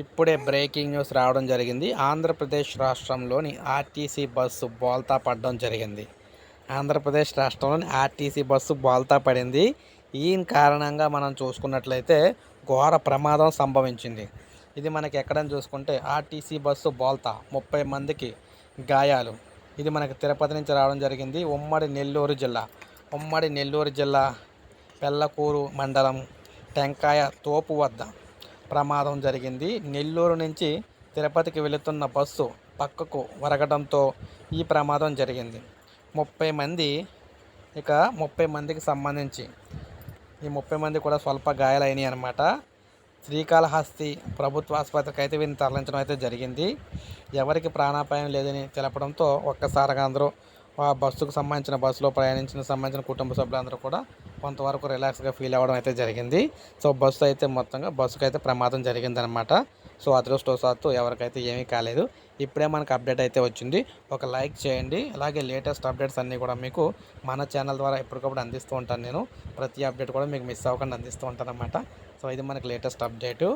ఇప్పుడే breaking news రావడం జరిగింది. ఆంధ్రప్రదేశ్ రాష్ట్రంలోని ఆర్టీసీ బస్సు బోల్తా పడడం జరిగింది. ఆంధ్రప్రదేశ్ రాష్ట్రంలోని ఆర్టీసీ బస్సు బోల్తా పడింది. ఈ కారణంగా మనం చూసుకున్నట్లయితే ఘోర ప్రమాదం సంభవించింది. ఇది మనకి ఎక్కడని చూసుకుంటే ఆర్టీసీ బస్సు బోల్తా ముప్పై మందికి గాయాలు. ఇది మనకి తిరుపతి నుంచి రావడం జరిగింది. ఉమ్మడి నెల్లూరు జిల్లా. ఉమ్మడి నెల్లూరు జిల్లా పెళ్ళకూరు మండలం టెంకాయ తోపు వద్ద ప్రమాదం జరిగింది. నెల్లూరు నుంచి తిరుపతికి వెళుతున్న బస్సు పక్కకు వరగడంతో ఈ ప్రమాదం జరిగింది. ముప్పై మంది ఇక ముప్పై మందికి సంబంధించి ఈ ముప్పై మంది కూడా స్వల్ప గాయాలైనాయి అనమాట శ్రీకాళహస్తి ప్రభుత్వ ఆసుపత్రికి అయితే వీరిని తరలించడం అయితే జరిగింది. ఎవరికి ప్రాణాపాయం లేదని తెలపడంతో ఒక్కసారిగా అందరూ ఆ బస్సుకు సంబంధించిన బస్సులో ప్రయాణించిన సంబంధించిన కుటుంబ సభ్యులందరూ కూడా కొంతవరకు రిలాక్స్గా ఫీల్ అవ్వడం అయితే జరిగింది. సో బస్సు అయితే మొత్తంగా బస్సుకు అయితే ప్రమాదం జరిగిందనమాట సో అదృష్టవశాత్తు ఎవరికైతే ఏమీ కాలేదు. ఇప్పుడే మనకు అప్డేట్ అయితే వచ్చింది. ఒక లైక్ చేయండి. అలాగే లేటెస్ట్ అప్డేట్స్ అన్నీ కూడా మీకు మన ఛానల్ ద్వారా ఎప్పటికప్పుడు అందిస్తూ ఉంటాను నేను. ప్రతి అప్డేట్ కూడా మీకు మిస్ అవ్వకుండా అందిస్తూ ఉంటాను అనమాట సో ఇది మనకి లేటెస్ట్ అప్డేటు